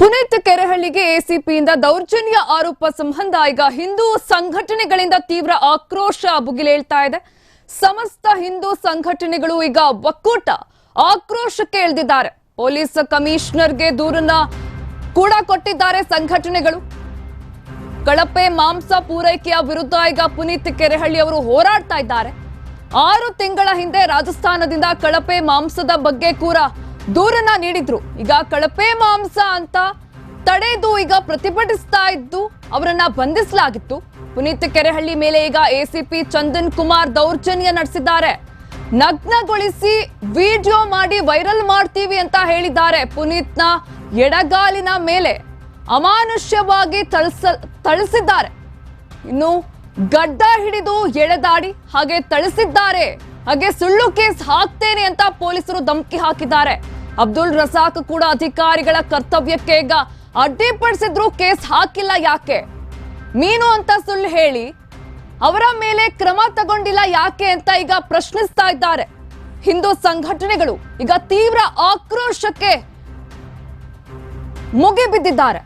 ಪುನೀತ್ ಕೆರೆಹಳ್ಳಿಗೆ ಎಸಿಪಿಯಿಂದ ದೌರ್ಜನ್ಯ ಆರೋಪ ಸಂಬಂಧ ಈಗ ಹಿಂದೂ ಸಂಘಟನೆಗಳಿಂದ ತೀವ್ರ ಆಕ್ರೋಶ ಭುಗಿಲೇಳ್ತಾ ಇದೆ. ಸಮಸ್ತ ಹಿಂದೂ ಸಂಘಟನೆಗಳು ಈಗ ಒಕ್ಕೂಟ, ಆಕ್ರೋಶಕ್ಕೆ ಇಳಿದಿದ್ದಾರೆ. ಪೊಲೀಸ್ ಕಮಿಷನರ್ಗೆ ದೂರನ್ನ ಕೂಡ ಕೊಟ್ಟಿದ್ದಾರೆ ಸಂಘಟನೆಗಳು. ಕಳಪೆ ಮಾಂಸ ಪೂರೈಕೆಯ ವಿರುದ್ಧ ಈಗ ಪುನೀತ್ ಕೆರೆಹಳ್ಳಿ ಅವರು ಹೋರಾಡ್ತಾ ಇದ್ದಾರೆ. ಆರು ತಿಂಗಳ ಹಿಂದೆ ರಾಜಸ್ಥಾನದಿಂದ ಕಳಪೆ ಮಾಂಸದ ಬಗ್ಗೆ ಕೂಡ ದೂರನ್ನ ನೀಡಿದ್ರು. ಈಗ ಕಳಪೆ ಮಾಂಸ ಅಂತ ತಡೆದು ಈಗ ಪ್ರತಿಭಟಿಸ್ತಾ ಇದ್ದು ಅವರನ್ನ ಬಂಧಿಸಲಾಗಿತ್ತು. ಪುನೀತ್ ಕೆರೆಹಳ್ಳಿ ಮೇಲೆ ಈಗ ಎಸಿಪಿ ಚಂದನ್ ಕುಮಾರ್ ದೌರ್ಜನ್ಯ ನಡೆಸಿದ್ದಾರೆ. ನಗ್ನಗೊಳಿಸಿ ವಿಡಿಯೋ ಮಾಡಿ ವೈರಲ್ ಮಾಡ್ತೀವಿ ಅಂತ ಹೇಳಿದ್ದಾರೆ ಪುನೀತ್ನ ಎಡಗಾಲಿನ ಮೇಲೆ. ಅಮಾನುಷ್ಯವಾಗಿ ತಳಸ ತಳಿಸಿದ್ದಾರೆ ಇನ್ನು ಗಡ್ಡ ಹಿಡಿದು ಎಳೆದಾಡಿ ಹಾಗೆ ಥಳಿಸಿದ್ದಾರೆ. ಹಾಗೆ ಸುಳ್ಳು ಕೇಸ್ ಹಾಕ್ತೇನೆ ಅಂತ ಪೊಲೀಸರು ಧಮಕಿ ಹಾಕಿದ್ದಾರೆ. ಅಬ್ದುಲ್ ರಸಾಕ್ ಕೂಡ ಅಧಿಕಾರಿಗಳ ಕರ್ತವ್ಯಕ್ಕೆ ಈಗ ಅಡ್ಡಿಪಡಿಸಿದ್ರು ಕೇಸ್ ಹಾಕಿಲ್ಲ ಯಾಕೆ? ಮೀನು ಅಂತ ಸುಳ್ಳು ಹೇಳಿ ಅವರ ಮೇಲೆ ಕ್ರಮ ತಗೊಂಡಿಲ್ಲ ಯಾಕೆ ಅಂತ ಈಗ ಪ್ರಶ್ನಿಸ್ತಾ ಇದ್ದಾರೆ. ಹಿಂದೂ ಸಂಘಟನೆಗಳು ಈಗ ತೀವ್ರ ಆಕ್ರೋಶಕ್ಕೆ ಮುಗಿಬಿದ್ದಿದ್ದಾರೆ.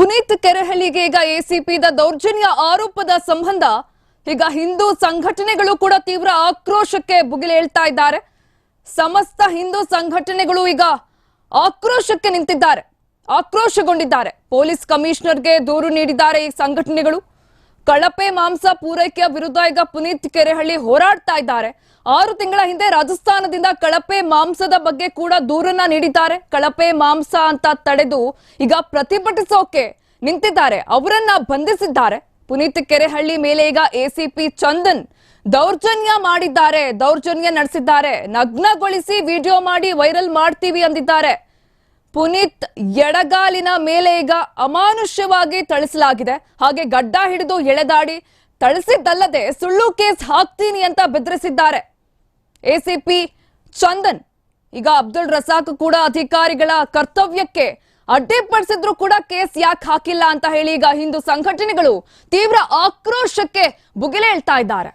ಪುನೀತ್ ಕೆರೆಹಳ್ಳಿಗೆ ಈಗ ಎಸಿಪಿದ ದೌರ್ಜನ್ಯ ಆರೋಪದ ಸಂಬಂಧ ಈಗ ಹಿಂದೂ ಸಂಘಟನೆಗಳು ಕೂಡ ತೀವ್ರ ಆಕ್ರೋಶಕ್ಕೆ ಭುಗಿಲೇಳ್ತಾ ಇದ್ದಾರೆ. ಸಮಸ್ತ ಹಿಂದೂ ಸಂಘಟನೆಗಳು ಈಗ ಆಕ್ರೋಶಕ್ಕೆ ನಿಂತಿದ್ದಾರೆ, ಆಕ್ರೋಶಗೊಂಡಿದ್ದಾರೆ. ಪೊಲೀಸ್ ಕಮಿಷನರ್ಗೆ ದೂರು ನೀಡಿದ್ದಾರೆ ಈ ಸಂಘಟನೆಗಳು. ಕಳಪೆ ಮಾಂಸ ಪೂರೈಕೆಯ ವಿರುದ್ಧ ಈಗ ಪುನೀತ್ ಕೆರೆಹಳ್ಳಿ ಹೋರಾಡ್ತಾ ಇದ್ದಾರೆ. ಆರು ತಿಂಗಳ ಹಿಂದೆ ರಾಜಸ್ಥಾನದಿಂದ ಕಳಪೆ ಮಾಂಸದ ಬಗ್ಗೆ ಕೂಡ ದೂರನ್ನ ನೀಡಿದ್ದಾರೆ. ಕಳಪೆ ಮಾಂಸ ಅಂತ ತಡೆದು ಈಗ ಪ್ರತಿಭಟಿಸೋಕೆ ನಿಂತಿದ್ದಾರೆ. ಅವರನ್ನ ಬಂಧಿಸಿದ್ದಾರೆ. ಪುನೀತ್ ಕೆರೆಹಳ್ಳಿ ಮೇಲೆ ಈಗ ಎಸಿಪಿ ಚಂದನ್ ದೌರ್ಜನ್ಯ ಮಾಡಿದ್ದಾರೆ. ದೌರ್ಜನ್ಯ ನಡೆಸಿದ್ದಾರೆ. ನಗ್ನಗೊಳಿಸಿ ವಿಡಿಯೋ ಮಾಡಿ ವೈರಲ್ ಮಾಡ್ತೀವಿ ಅಂದಿದ್ದಾರೆ. ಪುನೀತ್ ಎಡಗಾಲಿನ ಮೇಲೆ ಈಗ ಅಮಾನುಷ್ಯವಾಗಿ ಥಳಿಸಲಾಗಿದೆ. ಹಾಗೆ ಗಡ್ಡ ಹಿಡಿದು ಎಳೆದಾಡಿ ಥಳಿಸಿದ್ದಲ್ಲದೆ ಸುಳ್ಳು ಕೇಸ್ ಹಾಕ್ತೀನಿ ಅಂತ ಬೆದರಿಸಿದ್ದಾರೆ. ಎಸಿಪಿ ಚಂದನ್, ಈಗ ಅಬ್ದುಲ್ ರಸಾಕ್ ಕೂಡ ಅಧಿಕಾರಿಗಳ ಕರ್ತವ್ಯಕ್ಕೆ ಅಡ್ಡಿಪಡಿಸಿದ್ರು ಕೂಡ ಕೇಸ್ ಯಾಕೆ ಹಾಕಿಲ್ಲ ಅಂತ ಹೇಳಿ ಈಗ ಹಿಂದೂ ಸಂಘಟನೆಗಳು ತೀವ್ರ ಆಕ್ರೋಶಕ್ಕೆ ಬುಗಿಲೇಳ್ತಾ ಇದ್ದಾರೆ.